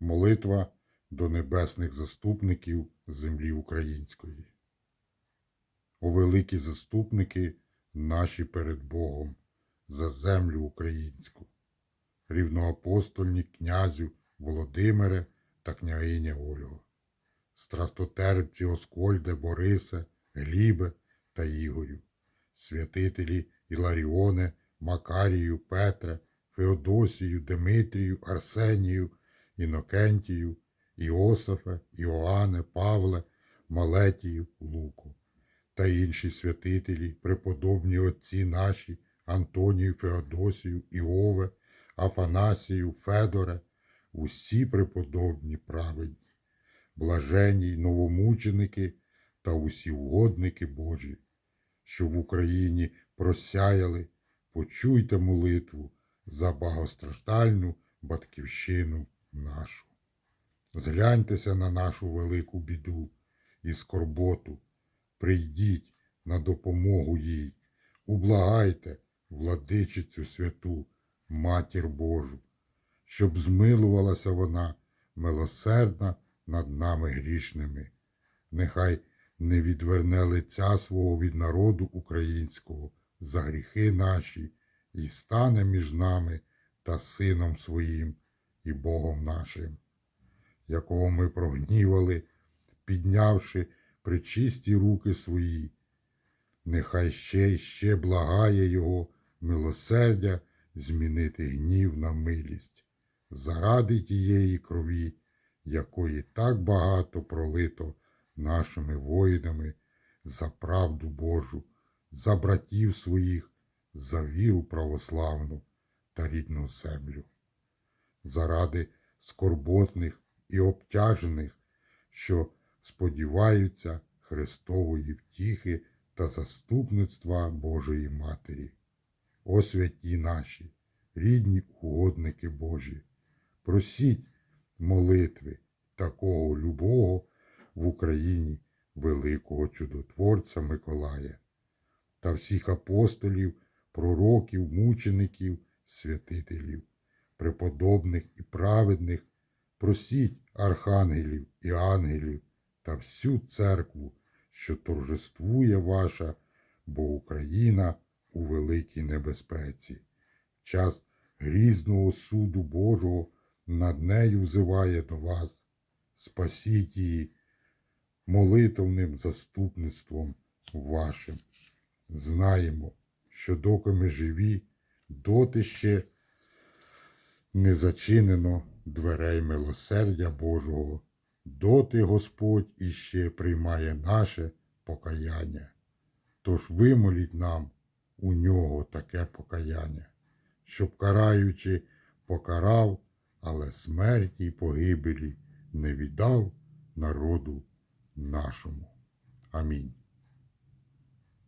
Молитва до небесних заступників землі української. О великі заступники наші перед Богом за землю українську, рівноапостольні князю Володимире та княгиня Ольго, страстотерпці Оскольде, Борисе, Глібе та Ігорю, святителі Іларіоне, Макарію, Петре, Феодосію, Димитрію, Арсенію, Інокентію, Іосифе, Іоанне, Павле, Малетію, Луку. Та інші святителі, преподобні отці наші, Антонію, Феодосію, Іове, Афанасію, Федоре, усі преподобні праведні, блажені новомученики та усі угодники Божі, що в Україні просяяли, почуйте молитву за багостраждальну батьківщину нашу. Згляньтеся на нашу велику біду і скорботу, прийдіть на допомогу їй, ублагайте владичицю святу, Матір Божу, щоб змилувалася вона милосердна над нами грішними. Нехай не відверне лиця свого від народу українського за гріхи наші, і стане між нами та Сином Своїм і Богом нашим, якого ми прогнівали, піднявши причисті руки свої. Нехай ще й ще благає Його милосердя змінити гнів на милість, заради тієї крові, якої так багато пролито нашими воїнами за правду Божу, за братів своїх, за віру православну та рідну землю, заради скорботних і обтяжених, що сподіваються Христової втіхи та заступництва Божої Матері. О святі наші, рідні угодники Божі, просіть молитви такого любого в Україні великого чудотворця Миколая та всіх апостолів, пророків, мучеників, святителів, преподобних і праведних, просіть архангелів і ангелів та всю церкву, що торжествує ваша, бо Україна у великій небезпеці. Час грізного суду Божого над нею взиває до вас. Спасіть її молитовним заступництвом вашим. Знаємо, що доки ми живі, доти ще не зачинено дверей милосердя Божого, доти Господь іще приймає наше покаяння. Тож вимоліть нам у нього таке покаяння, щоб караючи, покарав, але смерті й погибелі не віддав народу нашому. Амінь.